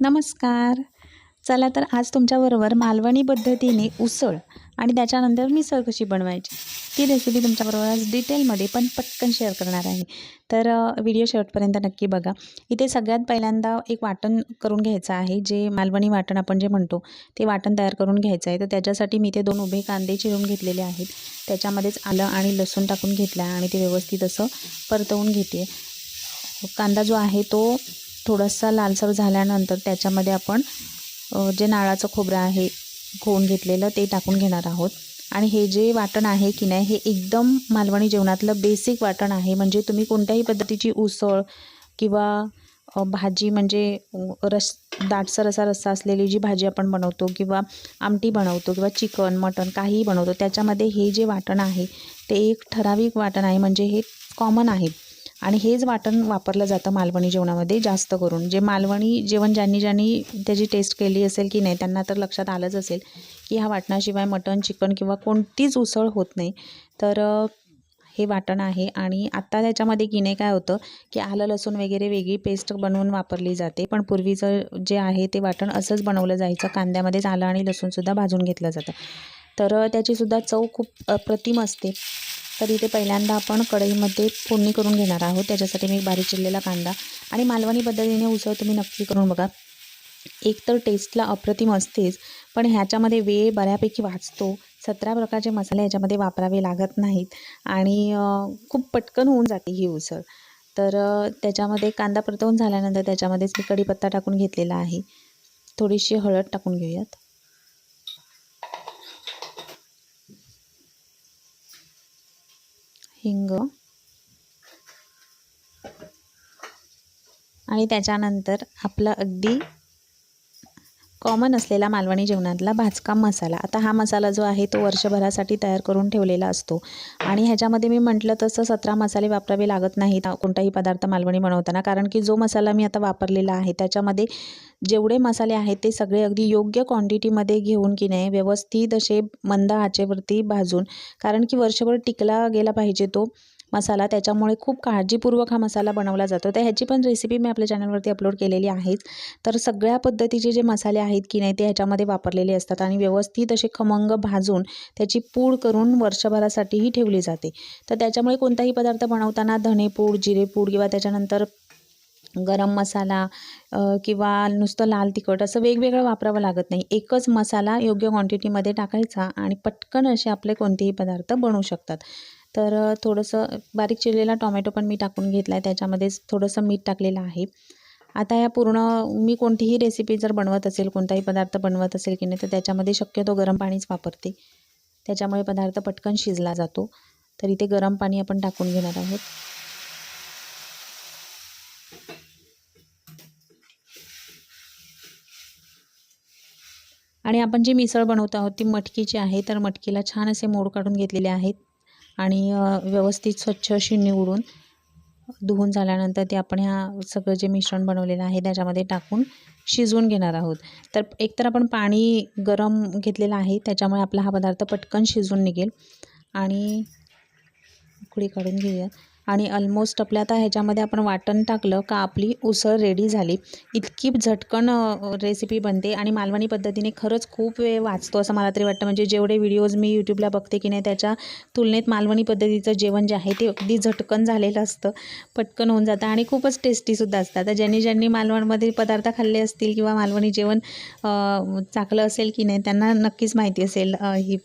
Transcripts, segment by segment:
नमस्कार. चला तर आज तुमच्याबरोबर मालवणी पद्धतीने उसळ आणि त्याच्यानंतर मिसळ कशी बनवायची ती रेसिपी तुमच्याबरोबर आज डिटेलमध्ये पण पटकन शेअर करणार आहे. तर व्हिडिओ शेवटपर्यंत नक्की बघा. इथे सगळ्यात पहिल्यांदा एक वाटण करून घ्यायचं आहे. जे मालवणी वाटण आपण जे म्हणतो ते वाटण तयार करून घ्यायचं आहे. तर त्याच्यासाठी मी ते दोन उभे कांदे चिरून घेतलेले आहेत. त्याच्यामध्येच आलं आणि लसूण टाकून घेतलं आहे आणि ते व्यवस्थित असं परतवून घेते. कांदा जो आहे तो थोडासा लालसर झाल्यानंतर त्याच्यामध्ये आपण जे नाळाचं खोबरं आहे खोवून घेतलेलं ते टाकून घेणार आहोत. आणि हे जे वाटण आहे की नाही हे एकदम मालवणी जेवणातलं बेसिक वाटण आहे. म्हणजे तुम्ही कोणत्याही पद्धतीची उसळ किंवा भाजी म्हणजे रस दाटसर असा रस्सा असलेली जी भाजी आपण बनवतो किंवा आमटी बनवतो किंवा चिकन मटण काहीही बनवतो त्याच्यामध्ये हे जे वाटण आहे ते एक ठराविक वाटण आहे. म्हणजे हे कॉमन आहे. आणि हेच वाटण वापरलं जातं मालवणी जेवणामध्ये जास्त करून. जे मालवणी जेवण ज्यांनी ज्यांनी त्याची टेस्ट केली असेल की नाही त्यांना तर लक्षात आलंच असेल की ह्या वाटणाशिवाय मटण चिकन किंवा कोणतीच उसळ होत नाही. तर हे वाटण आहे आणि आत्ता त्याच्यामध्ये की नाही काय होतं की आलं लसूण वगैरे वेगळी पेस्ट बनवून वापरली जाते. पण पूर्वीचं जे आहे ते वाटण असंच बनवलं जायचं. कांद्यामध्येच आलं आणि लसूणसुद्धा भाजून घेतलं जातं. तर त्याचीसुद्धा चव खूप अप्रतिम असते. तर इथे पहिल्यांदा आपण कढईमध्ये फोडणी करून घेणार आहोत. त्याच्यासाठी मी बारीक चिरलेला कांदा आणि मालवणी पद्धतीने उसळ तुम्ही नक्की करून बघा. एक तर टेस्टला अप्रतिम असतेच पण ह्याच्यामध्ये वेळ बऱ्यापैकी वाचतो. सतरा प्रकारचे मसाले ह्याच्यामध्ये वापरावे लागत नाहीत आणि खूप पटकन होऊन जाते ही उसळ. तर त्याच्यामध्ये कांदा परतवून झाल्यानंतर त्याच्यामध्येच मी कढीपत्ता टाकून घेतलेला आहे. थोडीशी हळद टाकून घेऊयात. हिंग. आणि त्याच्यानंतर आपलं अगदी कॉमन असलेला मालवणी जेवणातला भाजका मसाला. आता हा मसाला जो आहे तो वर्षभरासाठी तयार करून ठेवलेला असतो. आणि ह्याच्यामध्ये मी म्हटलं तसं सतरा मसाले वापरावे लागत नाहीत कोणताही पदार्थ मालवणी बनवताना. कारण की जो मसाला मी आता वापरलेला आहे त्याच्यामध्ये जेवढे मसाले आहेत ते सगळे अगदी योग्य क्वांटिटीमध्ये घेऊन की नाही व्यवस्थित असे मंद आचेवरती भाजून. कारण की वर्षभर टिकला गेला पाहिजे तो. मसाला त्याच्यामुळे खूप काळजीपूर्वक हा मसाला बनवला जातो. तर ह्याची पण रेसिपी मी आपल्या चॅनलवरती अपलोड केलेली आहेच तर सगळ्या पद्धतीचे जे मसाले आहेत की नाही ते ह्याच्यामध्ये वापरलेले असतात आणि व्यवस्थित असे खमंग भाजून त्याची पूड करून वर्षभरासाठीही ठेवली जाते. तर त्याच्यामुळे कोणताही पदार्थ बनवताना धनेपूड जिरेपूड किंवा त्याच्यानंतर गरम मसाला किंवा नुसतं लाल तिखट असं वेगवेगळं वापरावं लागत नाही. एकच मसाला योग्य क्वांटिटीमध्ये टाकायचा आणि पटकन असे आपले कोणतेही पदार्थ बनवू शकतात. तर थोडंसं बारीक चिरलेला टॉमॅटो पण मी टाकून घेतला आहे त्याच्यामध्येच थोडंसं मीठ टाकलेलं आहे. आता या पूर्ण मी कोणतीही रेसिपी जर बनवत असेल कोणताही पदार्थ बनवत असेल की नाही तर त्याच्यामध्ये शक्यतो गरम पाणीच वापरते. त्याच्यामुळे पदार्थ पटकन शिजला जातो. तर इथे गरम पाणी आपण टाकून घेणार आहोत. आणि आपण जी मिसळ बनवत आहोत ती मटकीची आहे. तर मटकीला छान असे मोड काढून घेतलेले आहेत. आणि व्यवस्थित स्वच्छ अशी निवडून धुवून झाल्यानंतर ते आपण ह्या सगळं जे मिश्रण बनवलेलं आहे त्याच्यामध्ये टाकून शिजवून घेणार आहोत. तर एकतर आपण पाणी गरम घेतलेलं आहे त्याच्यामुळे आपला हा पदार्थ पटकन शिजून निघेल. आणि उकळी काढून घेऊयात. आणि ऑलमोस्ट आपल्या आता ह्याच्यामध्ये आपण वाटण टाकलं का आपली उसळ रेडी झाली. इतकी झटकन रेसिपी बनते आणि मालवणी पद्धतीने खरंच खूप वेळ वाचतो असं मला तरी वाटतं. म्हणजे जेवढे व्हिडिओज मी यूट्यूबला बघते की नाही त्याच्या तुलनेत मालवणी पद्धतीचं जेवण जे आहे ते अगदी झटकन झालेलं असतं. पटकन होऊन जातं आणि खूपच टेस्टीसुद्धा असतं. आता ज्यांनी ज्यांनी मालवणमध्ये पदार्थ खाल्ले असतील किंवा मालवणी जेवण चाकलं चाखलं असेल की नाही त्यांना नक्कीच माहिती असेल ही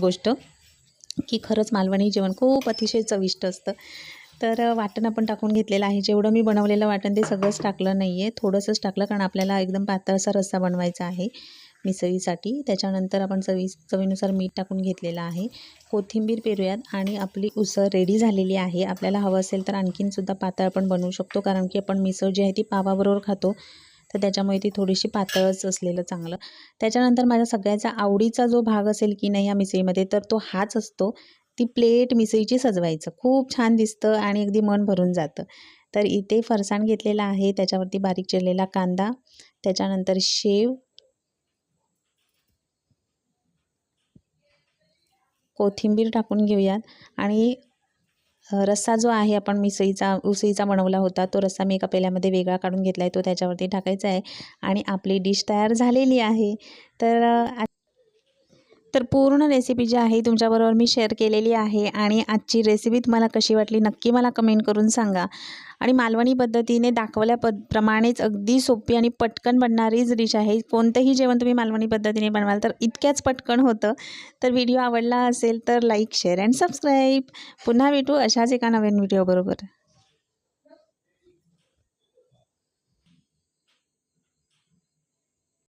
गोष्ट. की खरंच मालवणी जेवण खूप अतिशय चविष्ट असतं. तर वाटण आपण टाकून घेतलेलं आहे. जेवढं मी बनवलेलं वाटण ते सगळंच टाकलं नाही आहे थोडंसंच टाकलं कारण आपल्याला एकदम पातळसा रस्सा बनवायचा आहे मिसळीसाठी. त्याच्यानंतर आपण चवी चवीनुसार मीठ टाकून घेतलेलं आहे. कोथिंबीर पेरूयात आणि आपली उसळ रेडी झालेली आहे. आपल्याला हवं असेल तर आणखीनसुद्धा पातळ पण बनवू शकतो. कारण की आपण मिसळ जी आहे ती पावाबरोबर खातो. तर त्याच्यामुळे ती थोडीशी पातळच असलेलं चांगलं. त्याच्यानंतर माझ्या सगळ्याचा आवडीचा जो भाग असेल की नाही या मिसळीमध्ये तर तो हाच असतो. ती प्लेट मिसळीची सजवायचं. खूप छान दिसतं आणि अगदी मन भरून जातं. तर इथे फरसाण घेतलेला आहे. त्याच्यावरती बारीक चिरलेला कांदा त्याच्यानंतर शेव कोथिंबीर टाकून घेऊयात. आणि रस्सा जो आहे आपण मिसळीचा उसळीचा बनवला होता तो रस्सा मी एका पेल्यामध्ये वेगळा काढून घेतला आहे तो त्याच्यावरती टाकायचा आहे आणि आपली डिश तयार झालेली आहे. तर तर पूर्ण रेसिपी जी आहे तुमच्याबरोबर मी शेअर केलेली आहे आणि आजची रेसिपी तुम्हाला कशी वाटली नक्की मला कमेंट करून सांगा. आणि मालवणी पद्धतीने दाखवल्या पद प्रमाणेच अगदी सोपी आणि पटकन बनणारीच डिश आहे कोणतंही जेवण तुम्ही मालवणी पद्धतीने बनवाल तर इतक्याच पटकन होतं. तर व्हिडिओ आवडला असेल तर लाईक शेअर अँड सबस्क्राईब पुन्हा भेटू अशाच एका नवीन व्हिडिओबरोबर